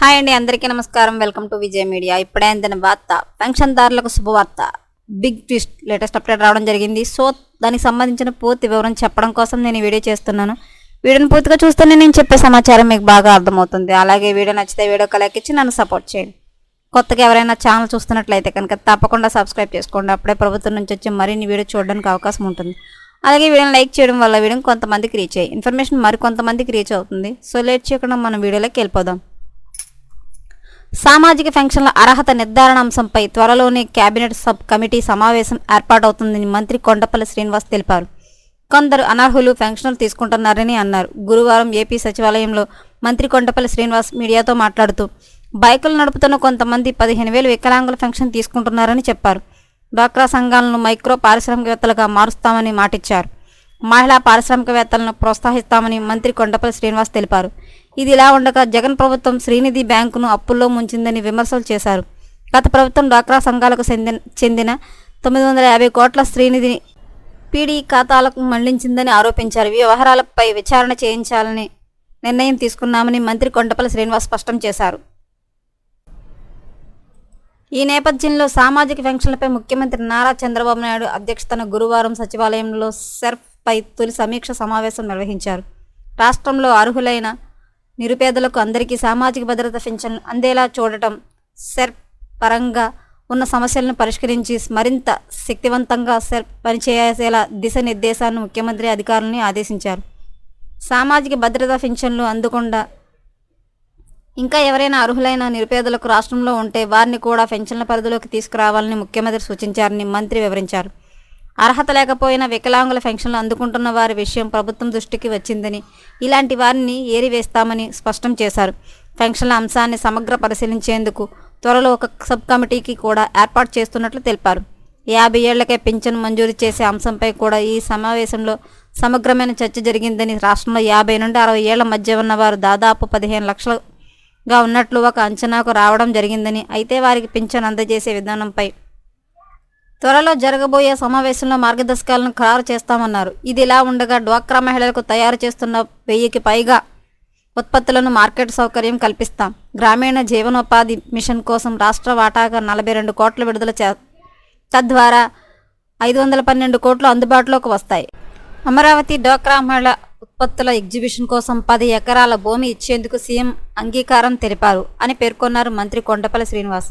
Hi అండి అందరికీ నమస్కారం. Welcome to Vijay media. ఇప్పుడే అందిన వార్త పెన్షన్దారులకు శుభవార్త బిగ్ ట్విస్ట్ లేటెస్ట్ అప్డేట్ రావడం జరిగింది. సో దానికి సంబంధించిన పూర్తి వివరం చెప్పడం కోసం నేను వీడియో చేస్తున్నాను. వీడియోని పూర్తిగా చూస్తేనే నేను చెప్పే సమాచారం మీకు బాగా అర్థమవుతుంది. అలాగే వీడియో నచ్చితే వీడియో కలెక్కించి నన్ను సపోర్ట్ చేయండి. కొత్తగా ఎవరైనా ఛానల్ చూస్తున్నట్లయితే కనుక తప్పకుండా సబ్స్క్రైబ్ చేసుకోండి. అప్పుడే ప్రభుత్వం నుంచి వచ్చే మరిన్ని వీడియో చూడడానికి అవకాశం ఉంటుంది. అలాగే వీడియోని లైక్ చేయడం వల్ల వీడియో కొంతమందికి రీచ్ అయ్యి ఇన్ఫర్మేషన్ మరి కొంతమందికి రీచ్ అవుతుంది. సో లేట్ చేయకుండా మనం వీడియోలోకి వెళ్ళిపోదాం. సామాజిక ఫంక్షన్ల అర్హత నిర్ధారణ అంశంపై త్వరలోనే కేబినెట్ సబ్ కమిటీ సమావేశం ఏర్పాటవుతుందని మంత్రి కొండపల్లి శ్రీనివాస్ తెలిపారు. కొందరు అనర్హులు పెన్షన్లు తీసుకుంటున్నారని అన్నారు. గురువారం ఏపీ సచివాలయంలో మంత్రి కొండపల్లి శ్రీనివాస్ మీడియాతో మాట్లాడుతూ బైకులు నడుపుతున్న కొంతమంది పదిహేను వేలు వికలాంగుల పెన్షన్ తీసుకుంటున్నారని చెప్పారు. డ్వాక్రా సంఘాలను మైక్రో పారిశ్రామికవేత్తలుగా మారుస్తామని మాటిచ్చారు. మహిళా పారిశ్రామికవేత్తలను ప్రోత్సహిస్తామని మంత్రి కొండపల్లి శ్రీనివాస్ తెలిపారు. ఇది ఇలా ఉండగా జగన్ ప్రభుత్వం శ్రీనిధి బ్యాంకును అప్పుల్లో ముంచిందని విమర్శలు చేశారు. గత ప్రభుత్వం డ్వాక్రా సంఘాలకు చెందిన చెందిన తొమ్మిది వందల యాభై కోట్ల శ్రీనిధి పీడీ ఖాతాలకు మళ్ళించిందని ఆరోపించారు. వ్యవహారాలపై విచారణ చేయించాలని నిర్ణయం తీసుకున్నామని మంత్రి కొండపల్లి శ్రీనివాస్ స్పష్టం చేశారు. ఈ నేపథ్యంలో సామాజిక పెన్షన్లపై ముఖ్యమంత్రి నారా చంద్రబాబు నాయుడు అధ్యక్షతన గురువారం సచివాలయంలో సెర్ఫ్ పై తొలి సమీక్ష సమావేశం నిర్వహించారు. రాష్ట్రంలో అర్హులైన నిరుపేదలకు అందరికీ సామాజిక భద్రత పెన్షన్ అందేలా చూడటం సెర్ప్ పరంగా ఉన్న సమస్యలను పరిష్కరించి మరింత శక్తివంతంగా సెర్ప్ పనిచేసేలా దిశానిర్దేశాలను ముఖ్యమంత్రి అధికారులని ఆదేశించారు. సామాజిక భద్రత పెన్షన్లు అందకుండా ఇంకా ఎవరైనా అర్హులైన నిరుపేదలకు రాష్ట్రంలో ఉంటే వారిని కూడా పెన్షన్ల పరిధిలోకి తీసుకురావాలని ముఖ్యమంత్రి సూచించారని మంత్రి వివరించారు. అర్హత లేకపోయినా వికలాంగుల పెన్షన్లు అందుకుంటున్న వారి విషయం ప్రభుత్వం దృష్టికి వచ్చిందని ఇలాంటి వారిని ఏరివేస్తామని స్పష్టం చేశారు. పెన్షన్ల అంశాన్ని సమగ్ర పరిశీలించేందుకు త్వరలో ఒక సబ్ కమిటీకి కూడా ఏర్పాటు చేస్తున్నట్లు తెలిపారు. యాభై ఏళ్ళకే పింఛను మంజూరు చేసే అంశంపై కూడా ఈ సమావేశంలో సమగ్రమైన చర్చ జరిగిందని రాష్ట్రంలో యాభై నుండి అరవై ఏళ్ళ మధ్య ఉన్నవారు దాదాపు పదిహేను లక్షలుగా ఉన్నట్లు ఒక అంచనాకు రావడం జరిగిందని అయితే వారికి పింఛను అందజేసే విధానంపై త్వరలో జరగబోయే సమావేశంలో మార్గదర్శకాలను ఖరారు చేస్తామన్నారు. ఇది ఇలా ఉండగా డ్వాక్రా మహిళలకు తయారు చేస్తున్న వెయ్యికి పైగా ఉత్పత్తులను మార్కెట్ సౌకర్యం కల్పిస్తాం. గ్రామీణ జీవనోపాధి మిషన్ కోసం రాష్ట్ర వాటాగా నలభై రెండు కోట్లు విడుదల చే తద్వారా ఐదు వందల పన్నెండు కోట్లు అందుబాటులోకి వస్తాయి. అమరావతి డోక్రా మహిళ ఉత్పత్తుల ఎగ్జిబిషన్ కోసం పది ఎకరాల భూమి ఇచ్చేందుకు సీఎం అంగీకారం తెలిపారు అని పేర్కొన్నారు మంత్రి కొండపల్లి శ్రీనివాస్.